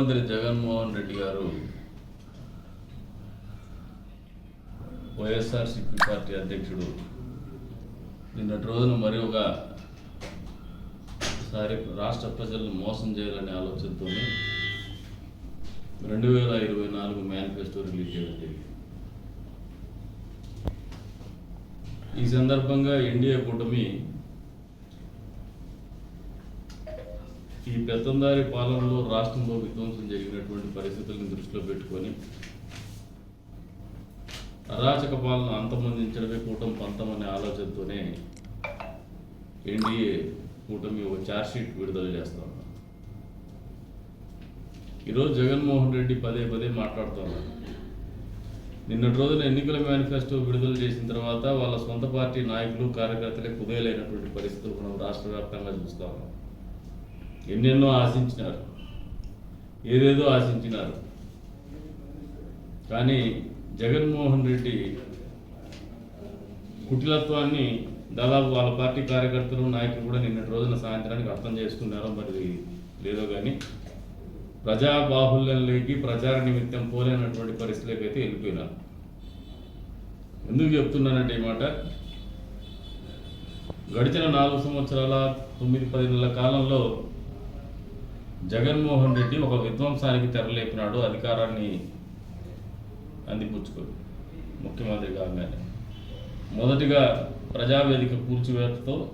ముఖ్యమంత్రి జగన్మోహన్ రెడ్డి గారు వైఎస్ఆర్సీపీ పార్టీ అధ్యక్షుడు నిన్నటి రోజున మరి ఒకసారి రాష్ట్ర ప్రజలను మోసం చేయాలనే ఆలోచనతో రెండు వేల ఇరవై నాలుగు మేనిఫెస్టో రిలీజ్ చేయడం జరిగింది. ఈ సందర్భంగా ఎన్డీఏ కూటమి ఈ పెత్తందారి పాలనలో రాష్ట్రంలో విధ్వంసం జరిగినటువంటి పరిస్థితులను దృష్టిలో పెట్టుకొని అరాచక పాలన అంతమందించడమే కూటమి పంతం అనే ఆలోచనతోనే ఎన్డీఏ కూటమి ఒక ఛార్జ్షీట్ విడుదల చేస్తా ఉన్నారు ఈరోజు జగన్మోహన్ రెడ్డి పదే పదే మాట్లాడుతున్నారు నిన్నటి రోజున ఎన్నికల మేనిఫెస్టో విడుదల చేసిన తర్వాత వాళ్ళ సొంత పార్టీ నాయకులు కార్యకర్తలే కుదేలైనటువంటి పరిస్థితులు మనం రాష్ట్ర వ్యాప్తంగా చూస్తా ఉన్నాం. ఎన్నెన్నో ఆశించినారు. ఏదేదో ఆశించినారు. కానీ జగన్మోహన్ రెడ్డి కుటిలత్వాన్ని దాదాపు వాళ్ళ పార్టీ కార్యకర్తలు నాయకులు కూడా నిన్నటి రోజున సాయంత్రానికి అర్థం చేసుకున్నారో మరి లేదో కానీ ప్రజా బాహుల్యంలోకి ప్రచార నిమిత్తం పోలేనటువంటి పరిస్థితిలోకి అయితే వెళ్ళిపోయినారు. ఎందుకు చెప్తున్నానంటే ఈ మాట? గడిచిన నాలుగు సంవత్సరాల తొమ్మిది పది నెలల కాలంలో జగన్మోహన్ రెడ్డి ఒక విధ్వంసానికి తెరలేపినాడు అధికారాన్ని అందిపుచ్చుకొని ముఖ్యమంత్రి కాగానే. మొదటిగా ప్రజావేదిక కూల్చివేతతో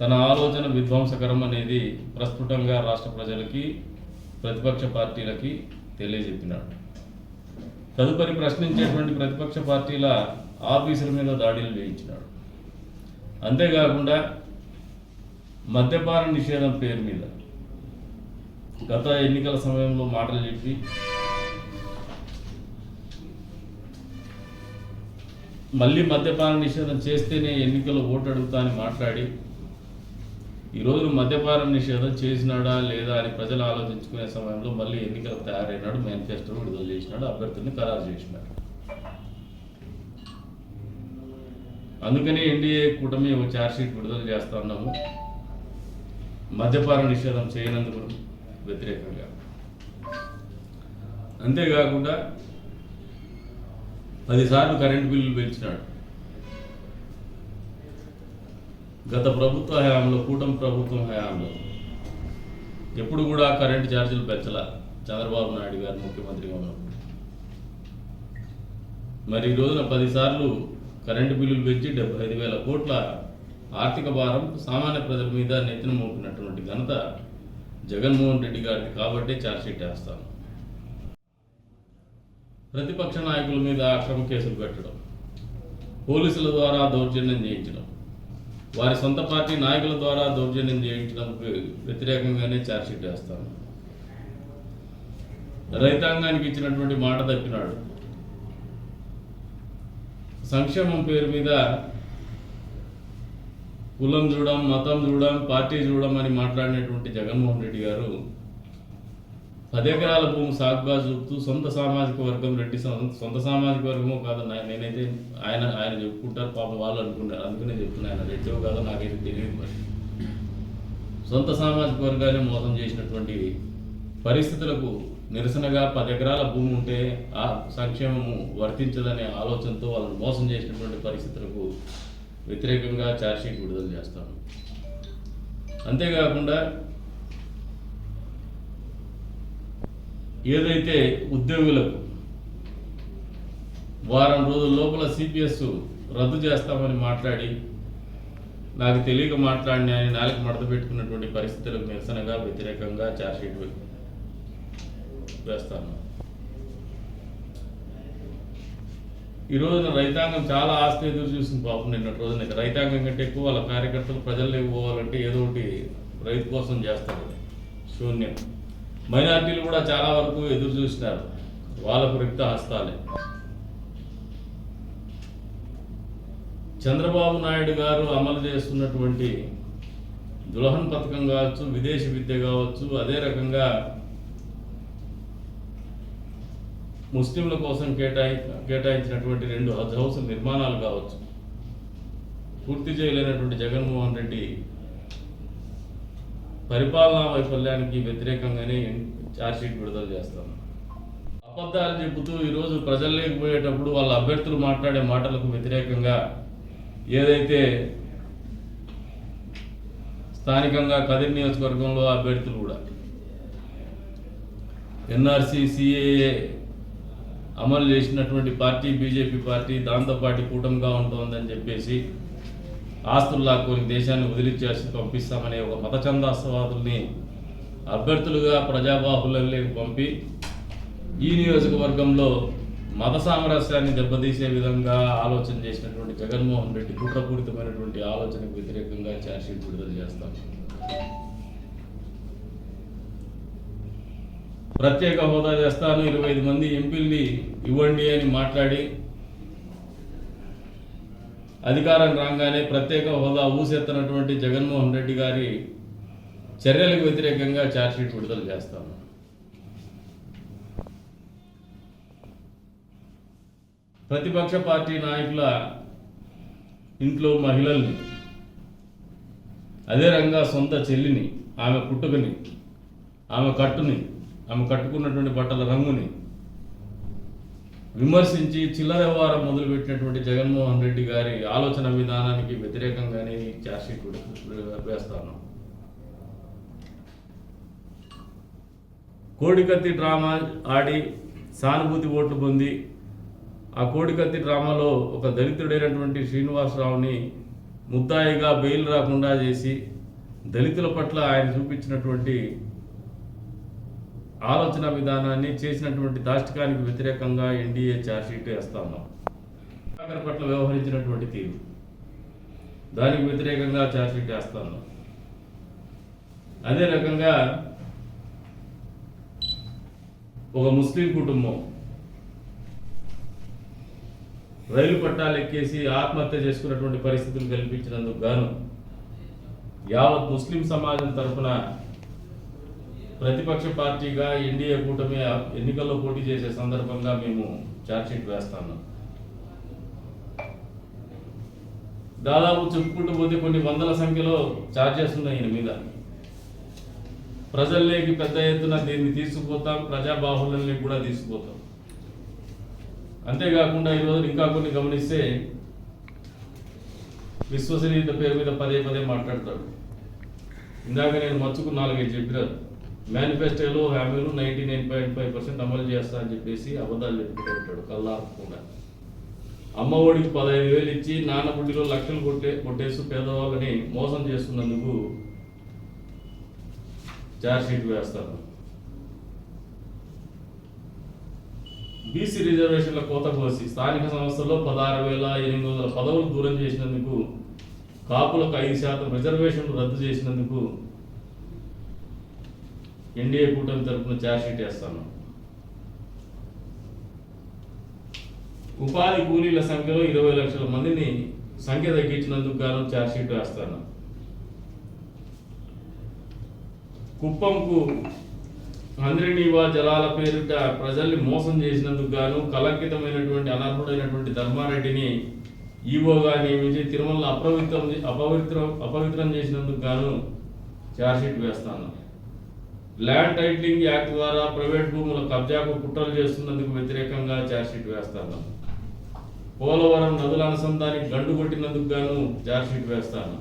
తన ఆలోచన విధ్వంసకరం అనేది ప్రస్ఫుటంగా రాష్ట్ర ప్రజలకి ప్రతిపక్ష పార్టీలకి తెలియజెప్పినాడు. తదుపరి ప్రశ్నించేటువంటి ప్రతిపక్ష పార్టీల ఆఫీసుల మీద దాడులు వేయించినాడు. అంతేకాకుండా మద్యపాన నిషేధం పేరు మీద గత ఎన్నికల సమయంలో మాటలు చెప్పి మళ్ళీ మద్యపాన నిషేధం చేస్తేనే ఎన్నికలు ఓటు అడుగుతా అని మాట్లాడి ఈరోజు మద్యపాన నిషేధం చేసినాడా లేదా అని ప్రజలు ఆలోచించుకునే సమయంలో మళ్ళీ ఎన్నికలకు తయారైనాడు మేనిఫెస్టో విడుదల చేసినాడు అభ్యర్థుల్ని ఖరారు చేసినాడు. అందుకనే ఎన్డీఏ కూటమి ఒక ఛార్జ్షీట్ విడుదల చేస్తా ఉన్నాము. మద్యపాన నిషేధం చేయనందుకు వ్యతిరేకంగా. అంతేకాకుండా పదిసార్లు కరెంటు బిల్లులు పెంచినాడు. గత ప్రభుత్వ హయాంలో కూటమి ప్రభుత్వం హయాంలో ఎప్పుడు కూడా కరెంటు ఛార్జీలు పెంచాల చంద్రబాబు నాయుడు గారు ముఖ్యమంత్రిగా ఉన్నప్పుడు. మరి ఈ రోజున పదిసార్లు కరెంటు బిల్లులు పెంచి డెబ్బై ఐదు వేల కోట్ల ఆర్థిక భారం సామాన్య ప్రజల మీద నెత్తిన మోపినటువంటి ఘనత జగన్మోహన్ రెడ్డి గారికి కాబట్టే ఛార్జ్షీట్ వేస్తాను. ప్రతిపక్ష నాయకుల మీద అక్రమ కేసులు పెట్టడం పోలీసుల ద్వారా దౌర్జన్యం చేయించడం వారి సొంత పార్టీ నాయకుల ద్వారా దౌర్జన్యం చేయించడానికి వ్యతిరేకంగానే ఛార్జ్షీట్ వేస్తాను. రైతాంగానికి ఇచ్చినటువంటి మాట తప్పినాడు. సంక్షేమం పేరు మీద కులం చూడం మతం చూడం పార్టీ చూడం అని మాట్లాడినటువంటి జగన్మోహన్ రెడ్డి గారు పది ఎకరాల భూమి సాగుగా చూపుతూ సొంత సామాజిక వర్గం రెడ్డి సొంత సొంత సామాజిక వర్గమో కాదు నా- నేనైతే ఆయన ఆయన చెప్పుకుంటారు పాపం వాళ్ళు అనుకుంటారు అందుకనే చెప్తున్నాను ఆయన రెడ్డో కాదో నాకైతే తెలియదు మరి. సొంత సామాజిక వర్గాన్ని మోసం చేసినటువంటి పరిస్థితులకు నిరసనగా పది ఎకరాల భూమి ఉంటే ఆ సంక్షేమము వర్తించదనే ఆలోచనతో వాళ్ళని మోసం చేసినటువంటి పరిస్థితులకు వ్యతిరేకంగా ఛార్జ్షీట్ విడుదల చేస్తాను. అంతేకాకుండా ఏదైతే ఉద్యోగులకు వారం రోజుల లోపల సిపిఎస్ రద్దు చేస్తామని మాట్లాడి నాకు తెలియక మాట్లాడిన అని నాలుగు మడత పెట్టుకున్నటువంటి పరిస్థితులకు నిరసనగా వ్యతిరేకంగా ఛార్జ్షీట్ వేస్తాను. ఈ రోజున రైతాంగం చాలా ఆస్తి ఎదురు చూసింది పాపం నిన్నటి రోజున రైతాంగం కంటే ఎక్కువ వాళ్ళ కార్యకర్తలు ప్రజల్లోకి పోవాలంటే ఏదో ఒకటి రైతు కోసం చేస్తారు. శూన్యం. మైనార్టీలు కూడా చాలా వరకు ఎదురు చూసినారు. వాళ్ళకు రిక్త హస్తాలే. చంద్రబాబు నాయుడు గారు అమలు చేస్తున్నటువంటి దులహన్ పథకం కావచ్చు విదేశీ విద్య కావచ్చు అదే రకంగా ముస్లింల కోసం కేటాయి కేటాయించినటువంటి రెండు హజ్ హౌస్ నిర్మాణాలు కావచ్చు. పూర్తి చేయలేనటువంటి జగన్మోహన్ రెడ్డి పరిపాలనా వైఫల్యానికి వ్యతిరేకంగానే ఛార్జ్షీట్ విడుదల చేస్తాను. అబద్ధాలు చెబుతూ ఈరోజు ప్రజల్లోకి పోయేటప్పుడు వాళ్ళ అభ్యర్థులు మాట్లాడే మాటలకు వ్యతిరేకంగా ఏదైతే స్థానికంగా కదిరి నియోజకవర్గంలో అభ్యర్థులు కూడా ఎన్ఆర్సీ సిఏఏ అమలు చేసినటువంటి పార్టీ బీజేపీ పార్టీ దాంతోపాటు కూటమిగా ఉంటుందని చెప్పేసి ఆస్తులు లాక్కొని దేశాన్ని వదిలిచ్చేసి పంపిస్తామనే ఒక మత చందాస్తవాదుల్ని అభ్యర్థులుగా ప్రజాబాహుల్యంలోకి పంపి ఈ నియోజకవర్గంలో మత సామరస్యాన్ని దెబ్బతీసే విధంగా ఆలోచన చేసినటువంటి జగన్మోహన్ రెడ్డి కుట్రపూరితమైనటువంటి ఆలోచనకు వ్యతిరేకంగా ఛార్జ్షీట్ విడుదల చేస్తాం. ప్రత్యేక హోదా చేస్తాను. ఇరవై ఐదు మంది ఎంపీల్ని ఇవ్వండి అని మాట్లాడి అధికారం రాగానే ప్రత్యేక హోదా ఊసెత్తనటువంటి జగన్మోహన్ రెడ్డి గారి చర్యలకు వ్యతిరేకంగా ఛార్జ్షీట్ విడుదల చేస్తాను. ప్రతిపక్ష పార్టీ నాయకుల ఇంట్లో మహిళల్ని అదే రంగా సొంత చెల్లిని ఆమె పుట్టుకని ఆమె కట్టుని ఆమె కట్టుకున్నటువంటి బట్టల రంగుని విమర్శించి చిల్లర వ్యవహారం మొదలుపెట్టినటువంటి జగన్మోహన్ రెడ్డి గారి ఆలోచన విధానానికి వ్యతిరేకంగానే ఈ ఛార్జ్షీట్ వేస్తాను. కోడికత్తి డ్రామా ఆడి సానుభూతి ఓట్లు పొంది ఆ కోడికత్తి డ్రామాలో ఒక దళితుడైనటువంటి శ్రీనివాసరావుని ముద్దాయిగా బెయిల్ రాకుండా చేసి దళితుల పట్ల ఆయన చూపించినటువంటి ఆలోచన విధానాన్ని చేసినటువంటి దాష్టికానికి వ్యతిరేకంగా ఎన్డీఏ ఛార్జ్షీట్ వేస్తాము సుధాకర్ పట్ల వ్యవహరించినటువంటి తీరు. దానికి వ్యతిరేకంగా ఛార్జ్షీట్ వేస్తాను అదే రకంగా ఒక ముస్లిం కుటుంబం రైలు పట్టాలు ఎక్కేసి ఆత్మహత్య చేసుకున్నటువంటి పరిస్థితులు కల్పించినందుకు గాను యావత్ ముస్లిం సమాజం తరఫున ప్రతిపక్ష పార్టీగా ఎన్డీఏ కూటమి ఎన్నికల్లో పోటీ చేసే సందర్భంగా మేము ఛార్జ్షీట్ వేస్తాము. దాదాపు చెప్పుకుంటూ పోతే కొన్ని వందల సంఖ్యలో ఛార్జెస్ ఉన్నాయి ఈయన మీద. ప్రజల్లోకి పెద్ద ఎత్తున దీన్ని తీసుకుపోతాం ప్రజాబాహుల్యాన్ని కూడా తీసుకుపోతాం. అంతేకాకుండా ఈరోజు ఇంకా కొన్ని గమనిస్తే విశ్వసనీయత పేరు మీద పదే పదే మాట్లాడతాడు. ఇందాక నేను మచ్చుకు నాలుగైదు చెప్పినారు. మేనిఫెస్టోలో హామీలు ninety nine point five percent అమలు చేస్తా అని చెప్పేసి అబద్ధాలు చెప్పుకుంటూ ఉంటాడు కల్లారకుండా అమ్మ ఒడికి పదహైదు వేలు ఇచ్చి నాన్న బుడ్డిలో లక్షలు కొట్టే కొట్టేసి పేదవాళ్ళని మోసం చేస్తున్నందుకు ఛార్జ్షీట్ వేస్తాను. బీసీ రిజర్వేషన్ల కోత కోసి స్థానిక సంస్థల్లో పదహారు వేల ఎనిమిది వందల పదవులు దూరం చేసినందుకు కాపులకు ఐదు శాతం రిజర్వేషన్లు రద్దు చేసినందుకు ఎన్డీఏ కూటమి తరఫున ఛార్జ్షీట్ వేస్తాను. ఉపాధి కూలీల సంఖ్యలో ఇరవై లక్షల మందిని సంఖ్య తగ్గించినందుకు గాను ఛార్జ్షీట్ వేస్తాను. కుప్పంకు అంద్రినీవా జలాల పేరిట ప్రజల్ని మోసం చేసినందుకు గాను కలంకితమైనటువంటి అనర్హుడైనటువంటి ధర్మారెడ్డిని ఈవోగా నియమించి తిరుమల అపవిత్రం అపవిత్రం అపవిత్రం చేసినందుకు గాను ఛార్జ్షీట్ వేస్తాను. ల్యాండ్ టైటిలింగ్ యాక్ట్ ద్వారా ప్రైవేట్ భూముల కబ్జాకు కుట్రలు చేస్తున్నందుకు వ్యతిరేకంగా ఛార్జ్షీట్ వేస్తాను. పోలవరం నదుల అనుసంధానికి గండు కొట్టినందుకు గాను ఛార్జ్షీట్ వేస్తాను.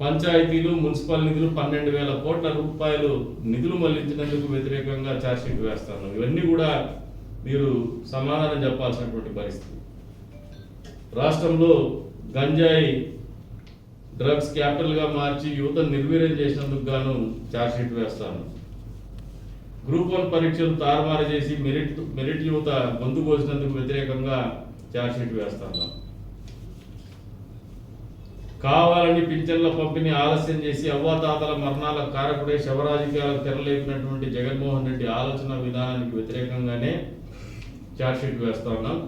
పంచాయతీలు మున్సిపల్ నిధులు పన్నెండు వేల కోట్ల రూపాయలు నిధులు మళ్ళించినందుకు వ్యతిరేకంగా ఛార్జ్షీట్ వేస్తాను. ఇవన్నీ కూడా మీరు సమాధానం చెప్పాల్సినటువంటి పరిస్థితి. రాష్ట్రంలో గంజాయి డ్రగ్స్ క్యాపిటల్గా మార్చి యువత నిర్వీర్యం చేసినందుకు గాను ఛార్జ్షీట్ వేస్తాను. గ్రూప్ వన్ పరీక్షలు తారుమారు చేసి మెరిట్ మెరిట్ యువత గొంతు కోసినందుకు వ్యతిరేకంగా ఛార్జ్షీట్ వేస్తాను. కావాలని పింఛన్ల పంపిణీ ఆలస్యం చేసి అవ్వాతాతల మరణాల కారకుడే శవరాజకీయాలకు తెరలేపినటువంటి జగన్మోహన్ రెడ్డి ఆలోచన విధానానికి వ్యతిరేకంగానే ఛార్జ్షీట్ వేస్తా ఉన్నాం